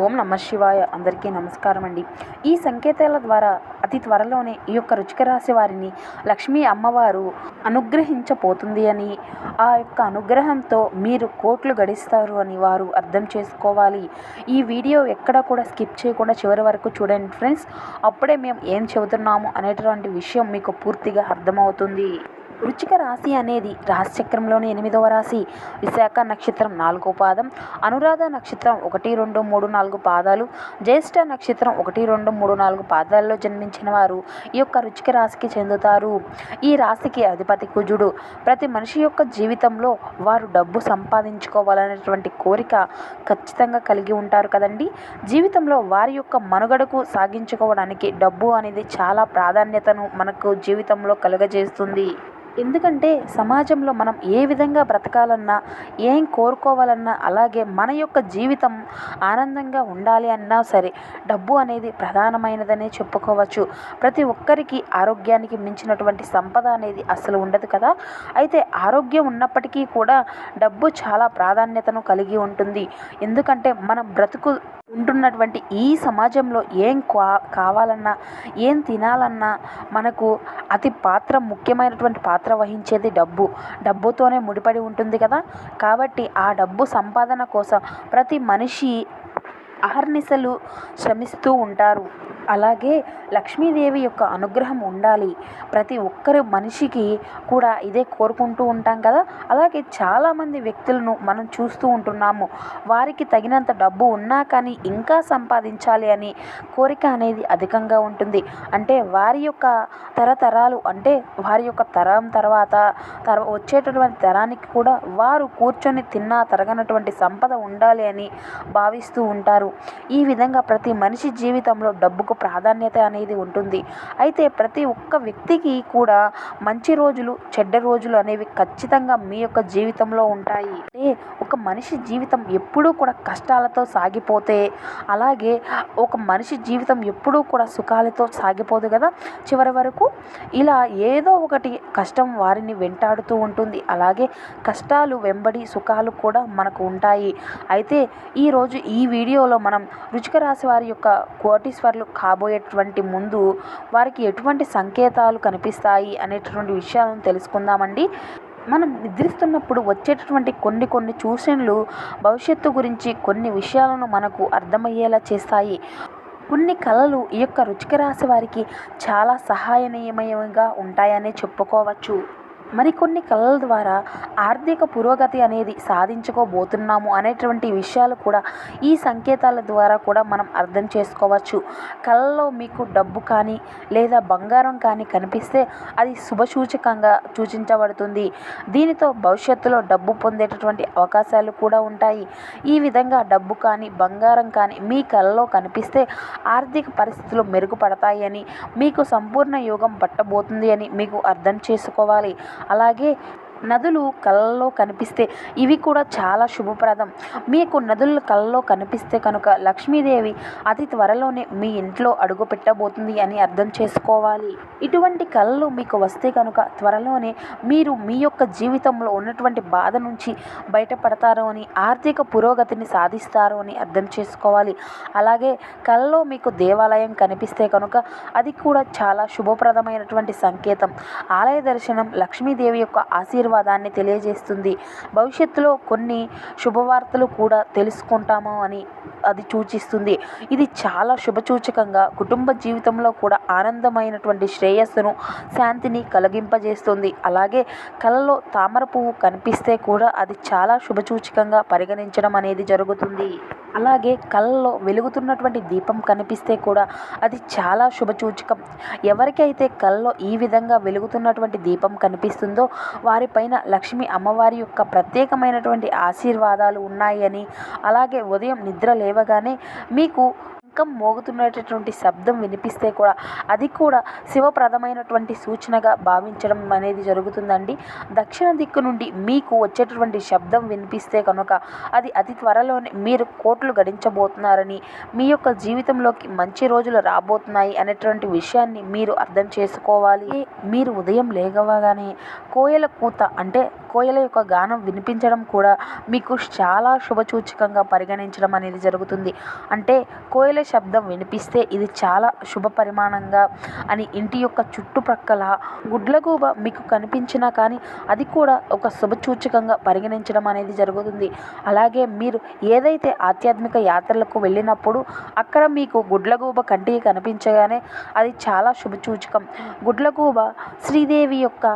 ఓం నమ శివాయ. అందరికీ నమస్కారం అండి. ఈ సంకేతాల ద్వారా అతి త్వరలోనే ఈ యొక్క రుచిక రాశి వారిని లక్ష్మీ అమ్మవారు అనుగ్రహించబోతుంది అని ఆ యొక్క అనుగ్రహంతో మీరు కోట్లు గడిస్తారు అని వారు అర్థం చేసుకోవాలి. ఈ వీడియో ఎక్కడ కూడా స్కిప్ చేయకుండా చివరి వరకు చూడండి ఫ్రెండ్స్. అప్పుడే మేము ఏం చెబుతున్నాము అనేటువంటి విషయం మీకు పూర్తిగా అర్థమవుతుంది. వృచ్చిక రాశి అనేది రాశిచక్రంలోని ఎనిమిదవ రాశి. విశాఖ నక్షత్రం నాలుగో పాదం అనురాధ నక్షత్రం ఒకటి రెండు మూడు నాలుగు పాదాలు జ్యేష్ఠ నక్షత్రం ఒకటి రెండు మూడు నాలుగు పాదాల్లో జన్మించిన వారు ఈ యొక్క రుచిక రాశికి చెందుతారు. ఈ రాశికి అధిపతి కుజుడు. ప్రతి మనిషి యొక్క జీవితంలో వారు డబ్బు సంపాదించుకోవాలనేటువంటి కోరిక ఖచ్చితంగా కలిగి ఉంటారు కదండి. జీవితంలో వారి యొక్క మనుగడకు సాగించుకోవడానికి డబ్బు అనేది చాలా ప్రాధాన్యతను మనకు జీవితంలో కలుగజేస్తుంది. ఎందుకంటే సమాజంలో మనం ఏ విధంగా బ్రతకాలన్నా ఏం కోరుకోవాలన్నా అలాగే మన యొక్క జీవితం ఆనందంగా ఉండాలి అన్నా సరే డబ్బు అనేది ప్రధానమైనదనే చెప్పుకోవచ్చు. ప్రతి ఒక్కరికి ఆరోగ్యానికి మించినటువంటి సంపద అనేది అసలు ఉండదు కదా. అయితే ఆరోగ్యం ఉన్నప్పటికీ కూడా డబ్బు చాలా ప్రాధాన్యతను కలిగి ఉంటుంది. ఎందుకంటే మనం బ్రతుకు ఉంటున్నటువంటి ఈ సమాజంలో ఏం కా- కావాలన్నా ఏం తినాలన్నా మనకు అతి పాత్ర ముఖ్యమైనటువంటి పాత్ర పాత్ర వహించేది డబ్బు. డబ్బుతోనే ముడిపడి ఉంటుంది కదా. కాబట్టి ఆ డబ్బు సంపాదన కోసం ప్రతి మనిషి అహర్నిశలు శ్రమిస్తూ ఉంటారు. అలాగే లక్ష్మీదేవి యొక్క అనుగ్రహం ఉండాలి. ప్రతి ఒక్కరి మనిషికి కూడా ఇదే కోరుకుంటూ ఉంటాం కదా? అలాగే చాలామంది వ్యక్తులను మనం చూస్తూ ఉంటున్నాము. వారికి తగినంత డబ్బు ఉన్నా కానీ ఇంకా సంపాదించాలి అని కోరిక అనేది అధికంగా ఉంటుంది. అంటే వారి యొక్క తరతరాలు అంటే వారి యొక్క తరం తర్వాత తర వచ్చేటటువంటి తరానికి కూడా వారు కూర్చొని తిన్నా తరగనటువంటి సంపద ఉండాలి అని భావిస్తూ ఉంటారు. ఈ విధంగా ప్రతి మనిషి జీవితంలో డబ్బుకు ప్రాధాన్యత అనేది ఉంటుంది. అయితే ప్రతి ఒక్క వ్యక్తికి కూడా మంచి రోజులు చెడ్డ రోజులు అనేవి ఖచ్చితంగా మీ యొక్క జీవితంలో ఉంటాయి. అంటే ఒక మనిషి జీవితం ఎప్పుడూ కూడా కష్టాలతో సాగిపోతే అలాగే ఒక మనిషి జీవితం ఎప్పుడూ కూడా సుఖాలతో సాగిపోదు కదా. చివరి వరకు ఇలా ఏదో ఒకటి కష్టం వారిని వెంటాడుతూ ఉంటుంది. అలాగే కష్టాలు వెంబడి సుఖాలు కూడా మనకు ఉంటాయి. అయితే ఈరోజు ఈ వీడియోలో మనం రుచిక రాశి వారి యొక్క కోటీశ్వర్లు కాబోయేటువంటి ముందు వారికి ఎటువంటి సంకేతాలు కనిపిస్తాయి అనేటటువంటి విషయాలను తెలుసుకుందామండి. మనం నిద్రిస్తున్నప్పుడు వచ్చేటటువంటి కొన్ని కొన్ని సూచనలు భవిష్యత్తు గురించి కొన్ని విషయాలను మనకు అర్థమయ్యేలా చేస్తాయి. కొన్ని కళలు ఈ యొక్క రుచిక రాశి వారికి చాలా సహాయనీయమయంగా ఉంటాయని చెప్పుకోవచ్చు. మరికొన్ని కళల ద్వారా ఆర్థిక పురోగతి అనేది సాధించుకోబోతున్నాము అనేటువంటి విషయాలు కూడా ఈ సంకేతాల ద్వారా కూడా మనం అర్థం చేసుకోవచ్చు. కళలో మీకు డబ్బు కానీ లేదా బంగారం కానీ కనిపిస్తే అది శుభసూచకంగా సూచించబడుతుంది. దీనితో భవిష్యత్తులో డబ్బు పొందేటటువంటి అవకాశాలు కూడా ఉంటాయి. ఈ విధంగా డబ్బు కానీ బంగారం కానీ మీ కళలో కనిపిస్తే ఆర్థిక పరిస్థితులు మెరుగుపడతాయని మీకు సంపూర్ణ యోగం పట్టబోతుంది అని మీకు అర్థం చేసుకోవాలి. అలాగే నదులు కళ్ళలో కనిపిస్తే ఇవి కూడా చాలా శుభప్రదం. మీకు నదులు కళ్ళలో కనిపిస్తే కనుక లక్ష్మీదేవి అతి త్వరలోనే మీ ఇంట్లో అడుగు పెట్టబోతుంది అని అర్థం చేసుకోవాలి. ఇటువంటి కళలు మీకు వస్తే కనుక త్వరలోనే మీరు మీ యొక్క జీవితంలో ఉన్నటువంటి బాధ నుంచి బయటపడతారు అని ఆర్థిక పురోగతిని సాధిస్తారు అని అర్థం చేసుకోవాలి. అలాగే కళ్ళలో మీకు దేవాలయం కనిపిస్తే కనుక అది కూడా చాలా శుభప్రదమైనటువంటి సంకేతం. ఆలయ దర్శనం లక్ష్మీదేవి యొక్క ఆశీర్వాదాన్ని తెలియజేస్తుంది. భవిష్యత్తులో కొన్ని శుభవార్తలు కూడా తెలుసుకుంటాము అని అది సూచిస్తుంది. ఇది చాలా శుభసూచకంగా కుటుంబ జీవితంలో కూడా ఆనందమైనటువంటి శ్రేయస్సును శాంతిని కలిగింపజేస్తుంది. అలాగే కలలో తామర పువ్వు కనిపిస్తే కూడా అది చాలా శుభసూచకంగా పరిగణించడం అనేది జరుగుతుంది. అలాగే కళ్ళలో వెలుగుతున్నటువంటి దీపం కనిపిస్తే కూడా అది చాలా శుభసూచకం. ఎవరికైతే కళ్ళలో ఈ విధంగా వెలుగుతున్నటువంటి దీపం కనిపిస్తుందో వారి పైన లక్ష్మి అమ్మవారి యొక్క ప్రత్యేకమైనటువంటి ఆశీర్వాదాలు ఉన్నాయని అలాగే ఉదయం నిద్ర లేవగానే మీకు శంఖం మోగుతున్నటువంటి శబ్దం వినిపిస్తే కూడా అది కూడా శివప్రదమైనటువంటి సూచనగా భావించడం అనేది జరుగుతుందండి. దక్షిణ దిక్కు నుండి మీకు వచ్చేటటువంటి శబ్దం వినిపిస్తే కనుక అది అతి త్వరలోనే మీరు కోట్లు గడించబోతున్నారని మీ యొక్క జీవితంలోకి మంచి రోజులు రాబోతున్నాయి అనేటువంటి విషయాన్ని మీరు అర్థం చేసుకోవాలి. మీరు ఉదయం లేగవగానే కోయల కూత అంటే కోయల యొక్క గానం వినిపించడం కూడా మీకు చాలా శుభసూచకంగా పరిగణించడం అనేది జరుగుతుంది. అంటే కోయల శబ్దం వినిపిస్తే ఇది చాలా శుభ పరిమాణంగా అని ఇంటి యొక్క చుట్టుప్రక్కల గుడ్లగూబ మీకు కనిపించినా కానీ అది కూడా ఒక శుభసూచకంగా పరిగణించడం అనేది జరుగుతుంది. అలాగే మీరు ఏదైతే ఆధ్యాత్మిక యాత్రలకు వెళ్ళినప్పుడు అక్కడ మీకు గుడ్లగూబ కంటికి కనిపించగానే అది చాలా శుభసూచకం. గుడ్లగూబ శ్రీదేవి యొక్క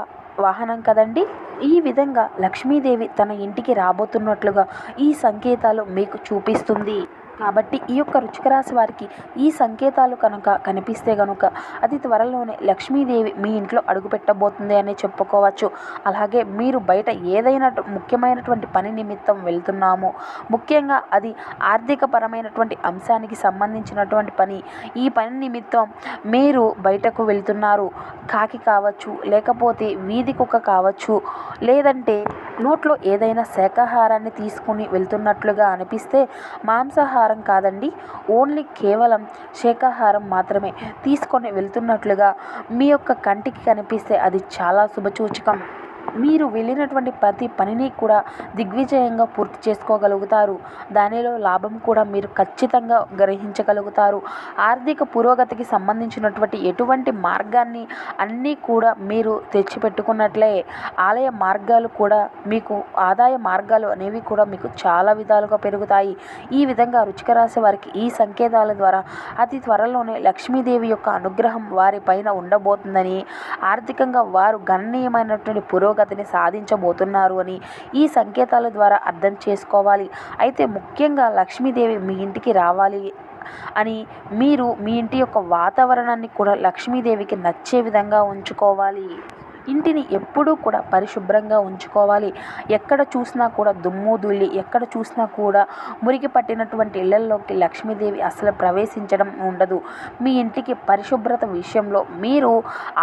వాహనం కదండి? ఈ విధంగా లక్ష్మీదేవి తన ఇంటికి రాబోతున్నట్లుగా ఈ సంకేతాలు మీకు చూపిస్తుంది. కాబట్టి ఈ యొక్క వృచ్చిక రాశి వారికి ఈ సంకేతాలు కనుక కనిపిస్తే కనుక అతి త్వరలోనే లక్ష్మీదేవి మీ ఇంట్లో అడుగుపెట్టబోతుంది అని చెప్పుకోవచ్చు. అలాగే మీరు బయట ఏదైనా ముఖ్యమైనటువంటి పని నిమిత్తం వెళ్తున్నాము. ముఖ్యంగా అది ఆర్థికపరమైనటువంటి అంశానికి సంబంధించినటువంటి పని. ఈ పని నిమిత్తం మీరు బయటకు వెళ్తున్నారు. కాకి కావచ్చు లేకపోతే వీధి కుక్క కావచ్చు లేదంటే నోట్లో ఏదైనా శాకాహారాన్ని తీసుకుని వెళ్తున్నట్లుగా అనిపిస్తే మాంసాహారం కాదండి. ఓన్లీ కేవలం శాకాహారం మాత్రమే తీసుకొని వెళ్తున్నట్లుగా మీ యొక్క కంటికి కనిపిస్తే అది చాలా శుభసూచకం మీరు వెళ్ళినటువంటి ప్రతి పనిని కూడా దిగ్విజయంగా పూర్తి చేసుకోగలుగుతారు. దానిలో లాభం కూడా మీరు ఖచ్చితంగా గ్రహించగలుగుతారు. ఆర్థిక పురోగతికి సంబంధించినటువంటి ఎటువంటి మార్గాన్ని అన్నీ కూడా మీరు తెచ్చిపెట్టుకున్నట్లే ఆలయ మార్గాలు కూడా మీకు ఆదాయ మార్గాలు అనేవి కూడా మీకు చాలా విధాలుగా పెరుగుతాయి. ఈ విధంగా రుచిక రాశి వారికి ఈ సంకేతాల ద్వారా అతి త్వరలోనే లక్ష్మీదేవి యొక్క అనుగ్రహం వారి పైన ఉండబోతుందని ఆర్థికంగా వారు గణనీయమైనటువంటి పురోగతి పురోగతిని సాధించబోతున్నారు అని ఈ సంకేతాల ద్వారా అర్థం చేసుకోవాలి. అయితే ముఖ్యంగా లక్ష్మీదేవి మీ ఇంటికి రావాలి అని మీరు మీ ఇంటి యొక్క వాతావరణాన్ని కూడా లక్ష్మీదేవికి నచ్చే విధంగా ఉంచుకోవాలి. ఇంటిని ఎప్పుడూ కూడా పరిశుభ్రంగా ఉంచుకోవాలి. ఎక్కడ చూసినా కూడా దుమ్ము దుల్లి ఎక్కడ చూసినా కూడా మురికి పట్టినటువంటి ఇళ్ళలోకి లక్ష్మీదేవి అసలు ప్రవేశించడం ఉండదు. మీ ఇంటికి పరిశుభ్రత విషయంలో మీరు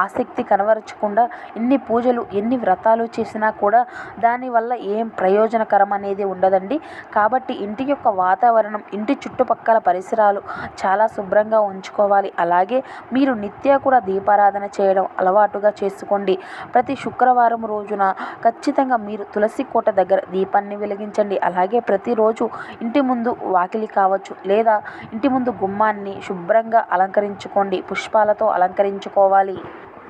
ఆసక్తి కనవరచకుండా ఎన్ని పూజలు ఎన్ని వ్రతాలు చేసినా కూడా దానివల్ల ఏం ప్రయోజనకరం అనేది ఉండదండి. కాబట్టి ఇంటి యొక్క వాతావరణం ఇంటి చుట్టుపక్కల పరిసరాలు చాలా శుభ్రంగా ఉంచుకోవాలి. అలాగే మీరు నిత్య కూడా దీపారాధన చేయడం అలవాటుగా చేసుకోండి. ప్రతి శుక్రవారం రోజున ఖచ్చితంగా మీరు తులసి కోట దగ్గర దీపాన్ని వెలిగించండి. అలాగే ప్రతిరోజు ఇంటి ముందు వాకిలి కావచ్చు లేదా ఇంటి ముందు గుమ్మాన్ని శుభ్రంగా అలంకరించుకోండి. పుష్పాలతో అలంకరించుకోవాలి.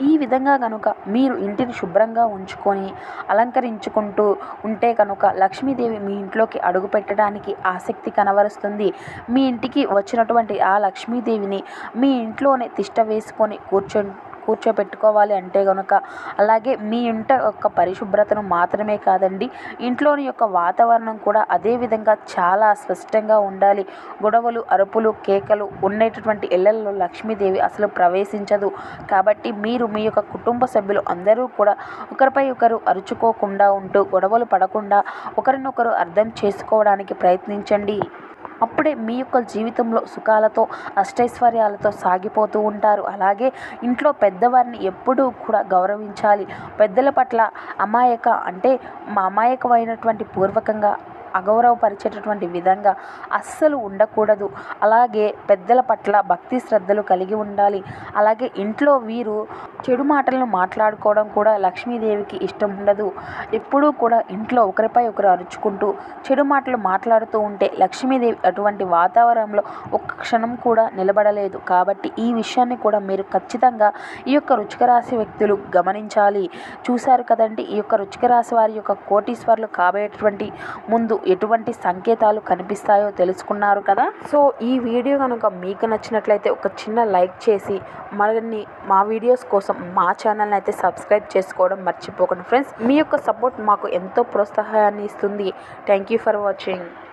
ఈ విధంగా కనుక మీరు ఇంటిని శుభ్రంగా ఉంచుకొని అలంకరించుకుంటూ ఉంటే కనుక లక్ష్మీదేవి మీ ఇంట్లోకి అడుగు పెట్టడానికి ఆసక్తి కనబరుస్తుంది. మీ ఇంటికి వచ్చినటువంటి ఆ లక్ష్మీదేవిని మీ ఇంట్లోనే తిష్ట వేసుకొని కూర్చొని కూర్చోపెట్టుకోవాలి అంటే కనుక అలాగే మీ ఇంట యొక్క పరిశుభ్రతను మాత్రమే కాదండి ఇంట్లోని యొక్క వాతావరణం కూడా అదే విధంగా చాలా స్పష్టంగా ఉండాలి. గొడవలు అరుపులు కేకలు ఉండేటటువంటి ఇళ్ళలో లక్ష్మీదేవి అసలు ప్రవేశించదు. కాబట్టి మీరు మీ యొక్క కుటుంబ సభ్యులు అందరూ కూడా ఒకరిపై ఒకరు అరుచుకోకుండా ఉంటూ గొడవలు పడకుండా ఒకరినొకరు అర్థం చేసుకోవడానికి ప్రయత్నించండి. అప్పుడే మీ యొక్క జీవితంలో సుఖాలతో అష్టైశ్వర్యాలతో సాగిపోతూ ఉంటారు. అలాగే ఇంట్లో పెద్దవారిని ఎప్పుడూ కూడా గౌరవించాలి. పెద్దల పట్ల అమాయక అంటే మా అమాయకమైనటువంటి పూర్వకంగా అగౌరవపరిచేటటువంటి విధంగా అస్సలు ఉండకూడదు. అలాగే పెద్దల పట్ల భక్తి శ్రద్ధలు కలిగి ఉండాలి. అలాగే ఇంట్లో వీరు చెడు మాటలను మాట్లాడుకోవడం కూడా లక్ష్మీదేవికి ఇష్టం ఉండదు. ఎప్పుడూ కూడా ఇంట్లో ఒకరిపై ఒకరు అరుచుకుంటూ చెడు మాటలు మాట్లాడుతూ ఉంటే లక్ష్మీదేవి అటువంటి వాతావరణంలో ఒక్క క్షణం కూడా నిలబడలేదు. కాబట్టి ఈ విషయాన్ని కూడా మీరు ఖచ్చితంగా ఈ యొక్క రుచిక రాశి వ్యక్తులు గమనించాలి. చూశారు కదండి ఈ యొక్క రుచిక రాశి వారి యొక్క కోటీశ్వర్లు కాబోయేటటువంటి ముందు ఎటువంటి సంకేతాలు కనిపిస్తాయో తెలుసుకున్నారు కదా. సో ఈ వీడియో కనుక మీకు నచ్చినట్లయితే ఒక చిన్న లైక్ చేసి మరిన్ని మా వీడియోస్ కోసం మా ఛానల్ని అయితే సబ్స్క్రైబ్ చేసుకోవడం మర్చిపోకండి ఫ్రెండ్స్. మీ యొక్క సపోర్ట్ మాకు ఎంతో ప్రోత్సాహాన్ని ఇస్తుంది. Thank you for watching.